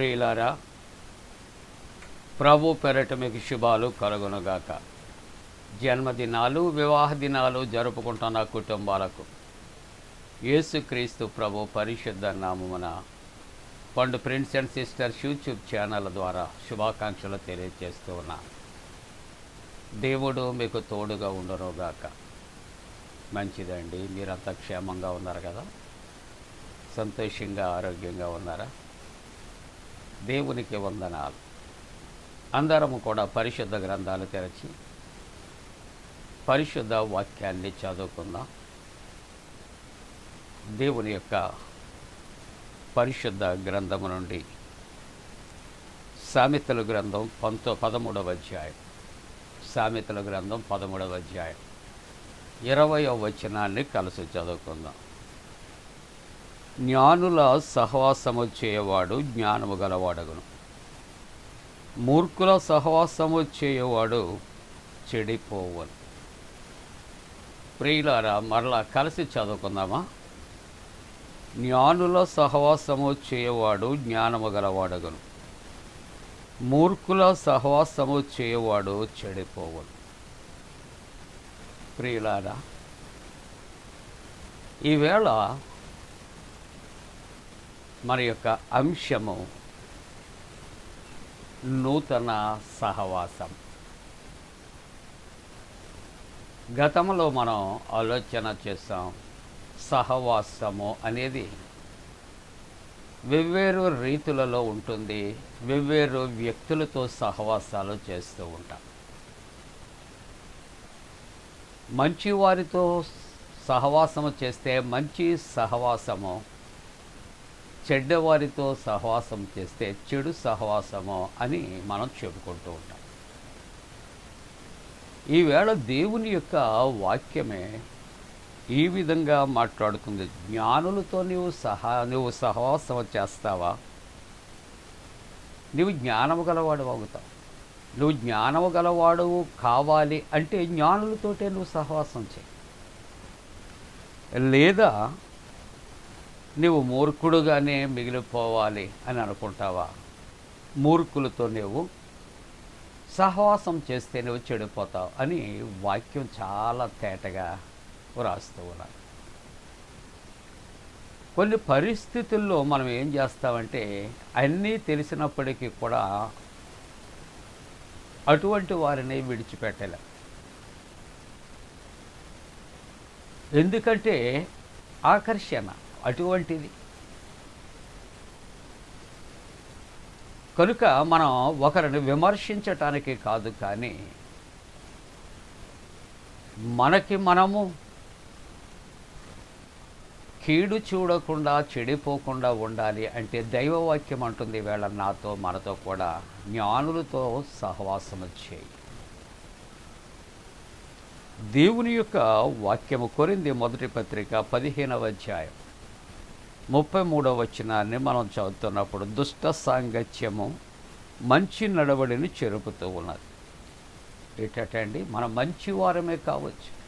ప్రియులారా ప్రభు పెరట మీకు శుభాలు కలుగునుగాక. జన్మదినాలు వివాహ దినాలు జరుపుకుంటున్న కుటుంబాలకు యేసుక్రీస్తు ప్రభు పరిశుద్ధ నామమున పండు friends and sisters YouTube channel ద్వారా శుభాకాంక్షలు తెలియజేస్తూ ఉన్నా. దేవుడు మీకు తోడుగా ఉండరుగాక మంచిదండి మీరంతా క్షేమంగా ఉన్నారు కదా? సంతోషంగా ఆరోగ్యంగా ఉన్నారా? దేవునికి వందనాలు. అందరము కూడా పరిశుద్ధ గ్రంథాలు తెరచి పరిశుద్ధ వాక్యాన్ని చదువుకుందాం. దేవుని యొక్క పరిశుద్ధ గ్రంథము నుండి సామెతల గ్రంథం పంతో పదమూడవ అధ్యాయం. సామెతల గ్రంథం పదమూడవ అధ్యాయం. ఇరవయో వచనాన్ని కలిసి చదువుకుందాం. జ్ఞానుల సహవాసము చేయవాడు జ్ఞానము గలవాడగును. మూర్ఖుల సహవాసము చేయవాడు చెడిపోవను. ప్రియులారా మరలా కలిసి చదువుకుందామా? జ్ఞానుల సహవాసము చేయవాడు జ్ఞానము గలవాడగును. మూర్ఖుల సహవాసము చేయవాడు చెడిపోవను. ప్రియులారా ఈవేళ మరి యొక్క అంశము నూతన సహవాసం. గతంలో మనం ఆలోచన చేస్తాం సహవాసము అనేది వెవ్వేరు రీతులలో ఉంటుంది వెవ్వేరు వ్యక్తులతో సహవాసాలు చేస్తూ ఉంటాం. మంచి వారితో సహవాసము చేస్తే మంచి సహవాసము చెడ్డవారితో సహవాసం చేస్తే చెడు సహవాసము అని మనం చెప్పుకుంటూ ఉంటాం. ఈవేళ దేవుని యొక్క వాక్యమే ఈ విధంగా మాట్లాడుతుంది. జ్ఞానులతో నీవు సహా నువ్వు సహవాసం చేస్తావా? నువ్వు జ్ఞానము గలవాడు అవుతావు. నువ్వు జ్ఞానము గలవాడు కావాలి అంటే జ్ఞానులతోటే నువ్వు సహవాసం చేయి. లేదా నువ్వు మూర్ఖుడుగానే మిగిలిపోవాలి అని అనుకుంటావా? మూర్ఖులతో నీవు సహవాసం చేస్తే నువ్వు చెడిపోతావు అని వాక్యం చాలా తేటగా వ్రాస్తూ ఉన్నారు. కొన్ని పరిస్థితుల్లో మనం ఏం చేస్తామంటే అన్నీ తెలిసినప్పటికీ కూడా అటువంటి వారిని విడిచిపెట్టలేం. ఎందుకంటే ఆకర్షణ. అటువంటిది. కనుక మనం ఒకరిని విమర్శించటానికి కాదు కానీ మనకి మనము కీడు చూడకుండా చెడిపోకుండా ఉండాలి అంటే దైవవాక్యం అంటుంది వేళ నాతో మనతో కూడా జ్ఞానులతో సహవాసము చేయి. దేవుని యొక్క వాక్యము కొరింది మొదటి పత్రిక పదిహేనవ అధ్యాయం. ముప్పై మూడవ వచనాన్ని మనం చదువుతున్నప్పుడు దుష్ట సాంగత్యము మంచి నడవడిని చెరుపుతూ ఉన్నది. ఏంటండి మనం మంచి వారమే కావచ్చు.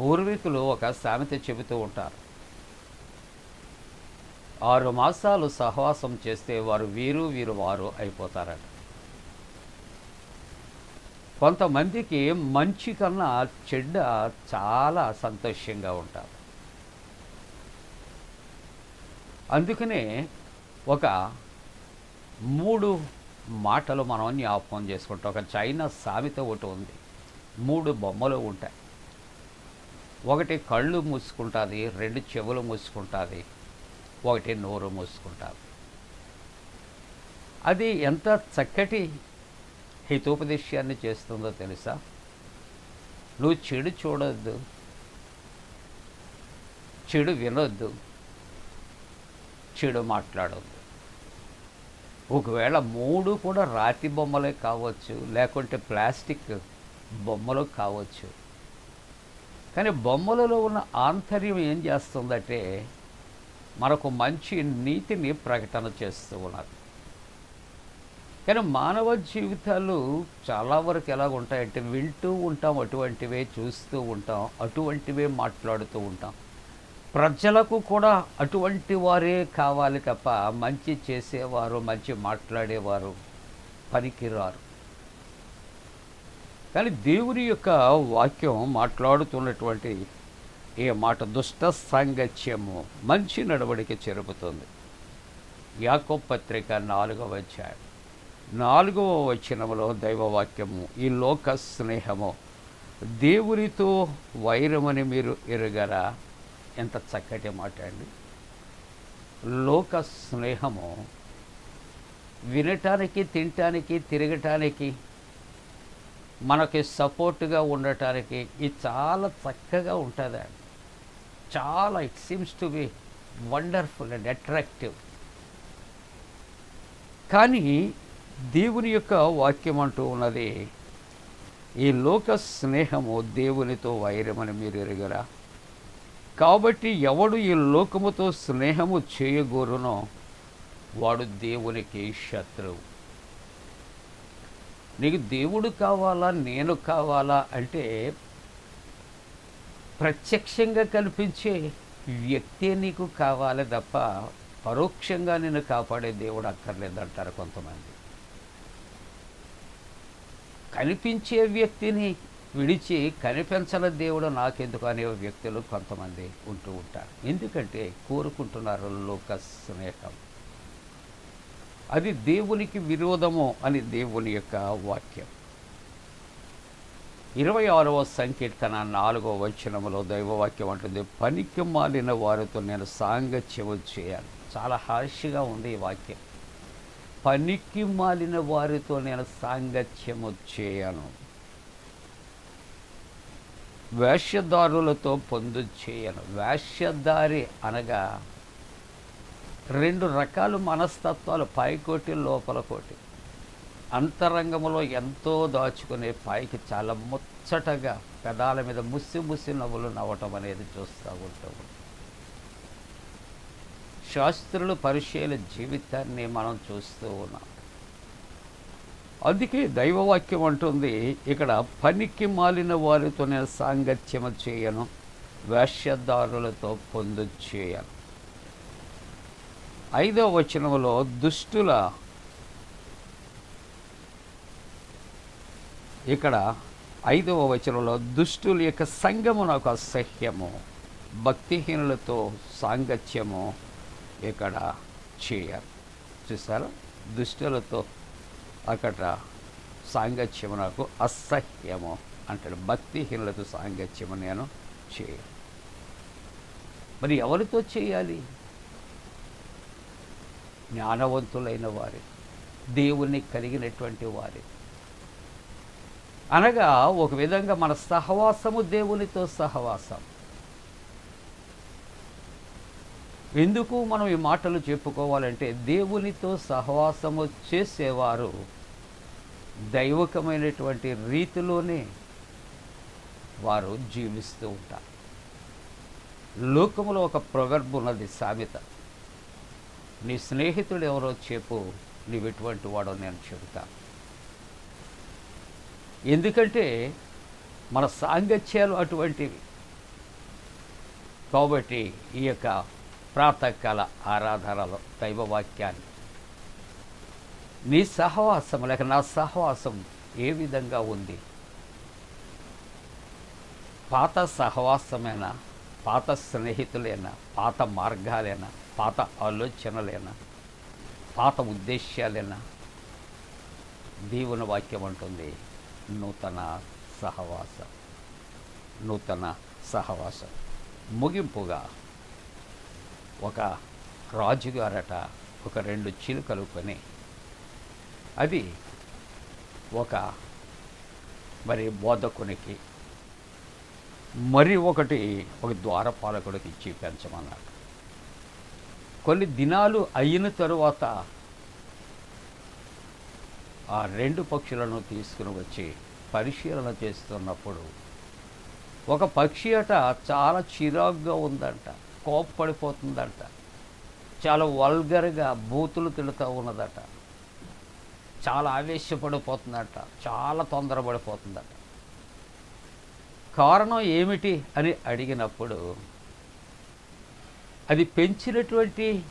పూర్వీకులు ఒక సామెత చెబుతూ ఉంటారు. ఆరు మాసాలు సహవాసం చేస్తే వారు వీరు వీరు వారు అయిపోతారట. కొంతమందికి మంచి కన్నా చెడ్డ చాలా సంతోషంగా ఉంటారు. అందుకనే ఒక మూడు మాటలు మనం జ్ఞాపకం చేసుకుంటాం. ఒక చైనా సామెత ఒకటి ఉంది. మూడు బొమ్మలు ఉంటాయి. ఒకటి కళ్ళు మూసుకుంటుంది రెండు చెవులు మూసుకుంటుంది ఒకటి నోరు మూసుకుంటుంది. అది ఎంత చక్కటి హితోపదేశాన్ని చేస్తుందో తెలుసా? నువ్వు చెడు చూడొద్దు. చెడు వినొద్దు. చెడు మాట్లాడదు ఒకవేళ మూడు కూడా రాతి బొమ్మలే కావచ్చు లేకుంటే ప్లాస్టిక్ బొమ్మలు కావచ్చు. కానీ బొమ్మలలో ఉన్న ఆంతర్యం ఏం చేస్తుందంటే మనకు మంచి నీతిని ప్రకటన చేస్తూ ఉన్నారు. కానీ మానవ జీవితాలు చాలా వరకు ఎలాగ ఉంటాయంటే వింటూ ఉంటాం అటువంటివే చూస్తూ ఉంటాం అటువంటివే మాట్లాడుతూ ఉంటాం. ప్రజలకు కూడా అటువంటి వారే కావాలి తప్ప మంచి చేసేవారు మంచి మాట్లాడేవారు పనికిరారు. కానీ దేవుని యొక్క వాక్యం మాట్లాడుతున్నటువంటి ఈ మాట దుష్ట సాంగత్యము మంచి నడవడికి చెరుపుతుంది యాకో పత్రిక నాలుగవ అధ్యాయం. నాలుగవ వచనంలో దైవవాక్యము ఈ లోక స్నేహము దేవునితో వైరమని మీరు ఎరుగరా? ఎంత చక్కటి మాట అండి. లోక స్నేహము వినటానికి తినటానికి తిరగటానికి మనకి సపోర్ట్గా ఉండటానికి ఇది చాలా చక్కగా ఉంటుంది చాలా it seems to be wonderful and attractive కానీ దేవుని యొక్క వాక్యం అంటూ ఉన్నది ఈ లోక స్నేహము దేవునితో వైరమని మీరు ఎరగరా? కాబట్టి ఎవడు ఈ లోకముతో స్నేహము చేయగోరునో వాడు దేవునికి శత్రువు. నీకు దేవుడు కావాలా నేను కావాలా అంటే ప్రత్యక్షంగా కనిపించే వ్యక్తే నీకు కావాలి తప్ప పరోక్షంగా నిన్ను కాపాడే దేవుడు అక్కర్లేదంటారు కొంతమంది. కనిపించే వ్యక్తిని విడిచి కనిపించని దేవుడు నాకెందుకు అనే వ్యక్తులు కొంతమంది ఉంటూ ఉంటారు. ఎందుకంటే కోరుకుంటున్నారు లోక స్నేహం. అది దేవునికి విరోధము అని దేవుని యొక్క వాక్యం. ఇరవై ఆరవ సంకీర్తన నాలుగవ వచనములో దైవవాక్యం అంటుంది పనికి మాలిన వారితో నేను సాంగత్యము చేయాలి. చాలా హార్ష్గా ఉంది ఈ వాక్యం. పనికి మాలిన వారితో నేను సాంగత్యము చేయను. వేష్యదారులతో పొందు చేయను. వేష్యదారి అనగా రెండు రకాల మనస్తత్వాలు పైకోటి లోపల కోటి. అంతరంగంలో ఎంతో దాచుకునే పైకి చాలా ముచ్చటగా పెదాల మీద ముసి ముసి నవ్వులు నవ్వటం అనేది చూస్తూ ఉంటాము శాస్త్రులు పరిశీల జీవితాన్ని మనం చూస్తూ ఉన్నాం. అందుకే దైవవాక్యం అంటుంది ఇక్కడ పనికి మాలిన వారితోనే సాంగత్యము చేయను వేష్యదారులతో పొందు చేయను. ఐదవ వచనంలో దుష్టుల ఇక్కడ ఐదవ వచనంలో దుష్టుల యొక్క సంగము నాకు అసహ్యము భక్తిహీనులతో సాంగత్యము ఇక్కడ చేయరు చూసారా? దుష్టులతో అక్కడ సాంగత్యము నాకు అసహ్యము అంటాడు. భక్తిహీనులతో సాంగత్యము నేను చేయను. మరి ఎవరితో చేయాలి? జ్ఞానవంతులైన వారి దేవుణ్ణి కలిగినటువంటి వారి. అనగా ఒక విధంగా మన సహవాసము దేవునితో సహవాసం. ఎందుకు మనం ఈ మాటలు చెప్పుకోవాలంటే దేవునితో సహవాసము చేసేవారు దైవకమైనటువంటి రీతిలోనే వారు జీవిస్తూ ఉంటారు. లోకములో ఒక ప్రగర్భ ఉన్నది సామెత. నీ స్నేహితుడు ఎవరో చెప్పు నీవు ఎటువంటి వాడో నేను చెబుతాను ఎందుకంటే మన సాంగత్యాలు అటువంటివి. కాబట్టి ఈ యొక్క ప్రాతకాల ఆరాధనలో దైవవాక్యాన్ని. నీ సహవాసం లేక నా సహవాసం ఏ విధంగా ఉంది? పాత సహవాసమైనా? పాత స్నేహితులైనా? పాత మార్గాలైనా? పాత ఆలోచనలేనా? పాత ఉద్దేశాలేనా దేవుని వాక్యం అంటుంది నూతన సహవాసం. నూతన సహవాసం. ముగింపుగా ఒక రాజుగారట ఒక రెండు చిలుకలు కొని. అది ఒక మరి బోధకునికి మరి ఒకటి ఒక ద్వారపాలకుడికి ఇచ్చి పెంచమన్నాడు కొన్ని దినాలు అయిన తరువాత ఆ రెండు పక్షులను తీసుకుని వచ్చి పరిశీలన చేస్తున్నప్పుడు ఒక పక్షి అట చాలా చిరాగ్గా ఉందంట. కోప్పడిపోతుందంట. చాలా వల్గర్గా బూతులు తిడుతూ ఉన్నదట. చాలా ఆవేశపడిపోతుందట. చాలా తొందరపడిపోతుందట. కారణం ఏమిటి అని అడిగినప్పుడు అది పెంచినటువంటి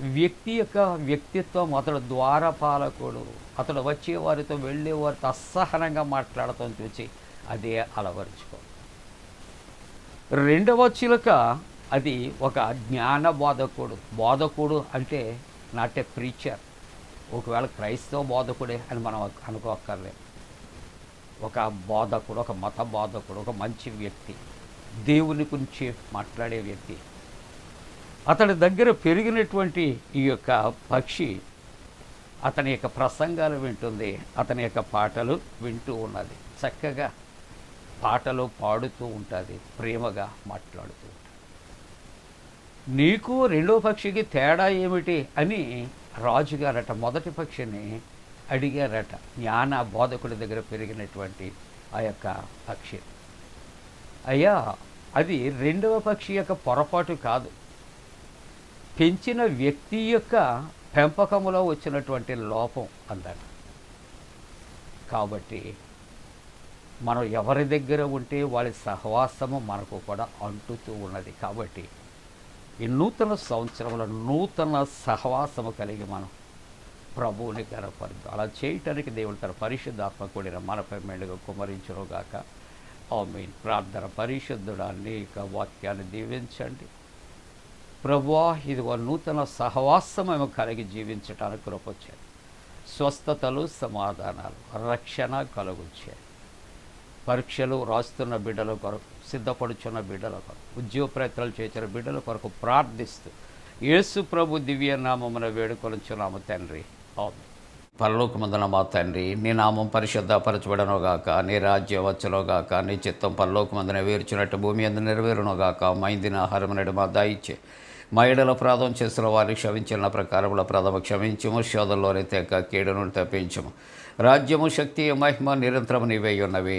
వ్యక్తి యొక్క వ్యక్తిత్వం అతడు ద్వారపాలకుడు అతడు వచ్చేవారితో వెళ్ళేవారితో అసహనంగా మాట్లాడటం చూసి అదే అలవరుచుకో. రెండవ చిలుక అది ఒక జ్ఞాన బోధకుడు బోధకుడు అంటే నాట్ ఏ ప్రీచర్ ఒకవేళ క్రైస్తవ బోధకుడే అని మనం అనుకోక్కర్లేదు. ఒక బోధకుడు ఒక మత బోధకుడు ఒక మంచి వ్యక్తి దేవుని గురించి మాట్లాడే వ్యక్తి. అతని దగ్గర పెరిగినటువంటి ఈ యొక్క పక్షి అతని యొక్క ప్రసంగాలు వింటుంది అతని యొక్క పాటలు వింటూ ఉన్నది. చక్కగా పాటలు పాడుతూ ఉంటుంది ప్రేమగా మాట్లాడుతూ ఉంటుంది. నీకు రెండో పక్షికి తేడా ఏమిటి అని రాజుగారట మొదటి పక్షిని అడిగారట జ్ఞాన బోధకుడి దగ్గర పెరిగినటువంటి ఆ యొక్క పక్షి. అయ్యా అది రెండవ పక్షి యొక్క పొరపాటు కాదు. పెంచిన వ్యక్తి యొక్క పెంపకములో వచ్చినటువంటి లోపం అన్నాడు కాబట్టి మనం ఎవరి దగ్గర ఉంటే వాళ్ళ సహవాసము మనకు కూడా అంటుతూ ఉన్నది. కాబట్టి ఈ నూతన సంవత్సరంలో నూతన సహవాసము కలిగి మనం ప్రభువుని గనపరుద్దాం అలా చేయటానికి దేవుడు తన పరిశుద్ధాత్మ కూడిన మనపై మెళ్ళుగా కుమరించునుగాక. మీన్ ప్రార్థన పరిశుద్ధుడు అనేక వాక్యాన్ని దీవించండి. ప్రభువా ఇదిగో నూతన సహవాసం మేము కలిగి జీవించటానికి కృపొచ్చాయి స్వస్థతలు సమాధానాలు రక్షణ కలుగుచ్చాయి పరీక్షలు రాస్తున్న బిడ్డల కొరకు సిద్ధపడుచున్న బిడ్డల కొరకు ఉద్యోగ ప్రయత్నాలు చేసిన బిడ్డల కొరకు ప్రార్థిస్తూ యేసు ప్రభు దివ్య నామమున వేడుకొలుచున్నాము తండ్రి. అవును పరలోకమందున మా తండ్రి నీ నామం పరిశుద్ధపరచబడనుగాక నీ రాజ్యం వచ్చునుగాక నీ చిత్తం పరలోకమందున వేర్చినట్టు భూమి అందు నెరవేరునుగాక మైందిన ఆహారం నడు మా దాయిచ్చే మా ఎడల ప్రాధం చేసిన వారిని క్షమించిన ప్రకారముల ప్రథమ క్షమించము శోధంలోనే తెక్క కీడును తప్పించము. రాజ్యము శక్తి మహిమ నిరంతరం నీవై ఉన్నవి.